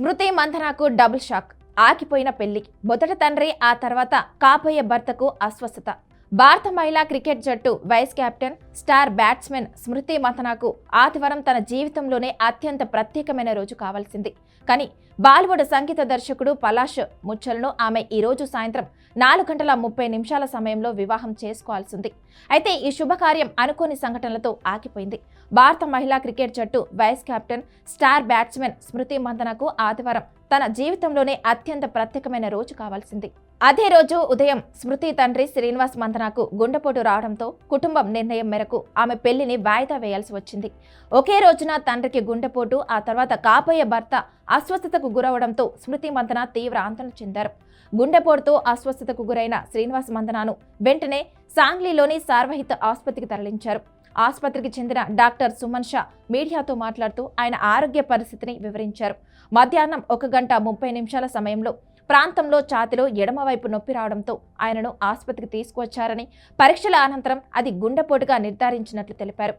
స్మృతి మంథనాకు double shock. ఆగిపోయిన పెళ్ళి మొదట తండ్రి ఆ తర్వాత కాబోయే భర్తకు అస్వస్థత. భారత మహిళా క్రికెట్ జట్టు vice captain star batsmen Smriti మంథనకు ఆదివారం తన జీవితంలోనే అత్యంత ప్రత్యేకమైన రోజు కావాల్సింది. కానీ బాలీవుడ్ సంగీత దర్శకుడు పలాష్ ముచ్చల్ను ఆమె ఈ రోజు సాయంత్రం నాలుగు గంటల ముప్పై నిమిషాల సమయంలో వివాహం చేసుకోవాల్సింది. అయితే ఈ శుభకార్యం అనుకోని సంఘటనలతో ఆగిపోయింది. భారత మహిళా క్రికెట్ జట్టు vice captain star batsmen Smriti మందనకు ఆదివారం తన జీవితంలోనే అత్యంత ప్రత్యేకమైన రోజు కావాల్సింది. అదే రోజు ఉదయం స్మృతి తండ్రి శ్రీనివాస్ మంతనకు గుండెపోటు రావడంతో కుటుంబం నిర్ణయం మేరకు ఆమె పెళ్ళిని వాయిదా వేయాల్సి వచ్చింది. ఒకే రోజున తండ్రికి గుండెపోటు ఆ తర్వాత కాబోయే భర్త అస్వస్థతకు గురవడంతో స్మృతి మంతన తీవ్ర ఆందోళన చెందారు. గుండెపోటుతో అస్వస్థతకు గురైన శ్రీనివాస్ మంతనాను వెంటనే సాంగ్లీలోని సార్వహిత ఆసుపత్రికి తరలించారు. ఆసుపత్రికి చెందిన డాక్టర్ సుమన్ షా మీడియాతో మాట్లాడుతూ ఆయన ఆరోగ్య పరిస్థితిని వివరించారు. మధ్యాహ్నం ఒక గంట ముప్పై నిమిషాల సమయంలో ప్రాంతంలో ఛాతిలో ఎడమవైపు నొప్పి రావడంతో ఆయనను ఆసుపత్రికి తీసుకువచ్చారని పరీక్షల అనంతరం అది గుండెపోటుగా నిర్ధారించినట్లు తెలిపారు.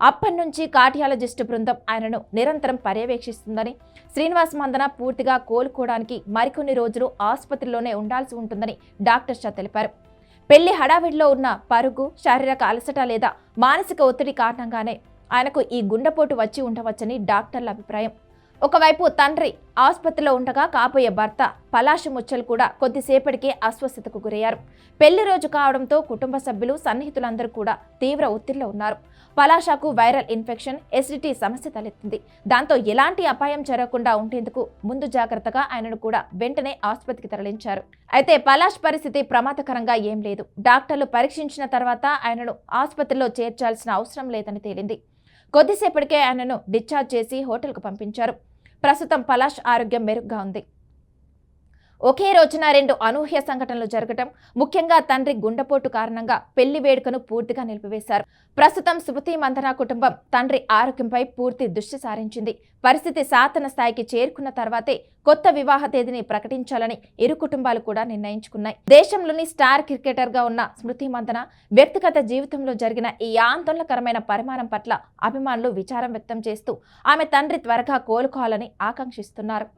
అప్పటి నుంచి కార్డియాలజిస్టు బృందం ఆయనను నిరంతరం పర్యవేక్షిస్తుందని శ్రీనివాస్ మందన పూర్తిగా కోలుకోవడానికి మరికొన్ని రోజులు ఆసుపత్రిలోనే ఉండాల్సి ఉంటుందని డాక్టర్ షా తెలిపారు. పెళ్ళి హడావిడిలో ఉన్న పరుగు శారీరక అలసట లేదా మానసిక ఒత్తిడి కారణంగానే ఆయనకు ఈ గుండెపోటు వచ్చి ఉండవచ్చని డాక్టర్ల అభిప్రాయం. ఒకవైపు తండ్రి ఆసుపత్రిలో ఉండగా కాబోయే భర్త పలాష ముచ్చలు కూడా కొద్దిసేపటికే అస్వస్థతకు గురయ్యారు. పెళ్ళి రోజు కావడంతో కుటుంబ సభ్యులు సన్నిహితులందరూ కూడా తీవ్ర ఒత్తిడిలో ఉన్నారు. పలాషాకు వైరల్ ఇన్ఫెక్షన్ ఎసిడిటీ సమస్య తలెత్తింది. దాంతో ఎలాంటి అపాయం జరగకుండా ఉండేందుకు ముందు జాగ్రత్తగా ఆయనను కూడా వెంటనే ఆసుపత్రికి తరలించారు. అయితే పలాష్ పరిస్థితి ప్రమాదకరంగా ఏం లేదు. డాక్టర్లు పరీక్షించిన తర్వాత ఆయనను ఆసుపత్రిలో చేర్చాల్సిన అవసరం లేదని తేలింది. కొద్దిసేపటికే ఆయనను డిశ్చార్జ్ చేసి హోటల్కు పంపించారు. ప్రస్తుతం పలాష్ ఆరోగ్యం మెరుగ్గా ఉంది. ఒకే రోజున రెండు అనూహ్య సంఘటనలు జరగటం ముఖ్యంగా తండ్రి గుండెపోటు కారణంగా పెళ్ళి వేడుకను పూర్తిగా నిలిపివేశారు. ప్రస్తుతం స్మృతి మందన కుటుంబం తండ్రి ఆరోగ్యంపై పూర్తి దృష్టి సారించింది. పరిస్థితి సాతన స్థాయికి చేరుకున్న తర్వాతే కొత్త వివాహ తేదీని ప్రకటించాలని ఇరు కుటుంబాలు కూడా నిర్ణయించుకున్నాయి. దేశంలోని స్టార్ క్రికెటర్గా ఉన్న స్మృతి మందన వ్యక్తిగత జీవితంలో జరిగిన ఈ ఆందోళనకరమైన పరిమాణం పట్ల అభిమానులు విచారం వ్యక్తం చేస్తూ ఆమె తండ్రి త్వరగా కోలుకోవాలని ఆకాంక్షిస్తున్నారు.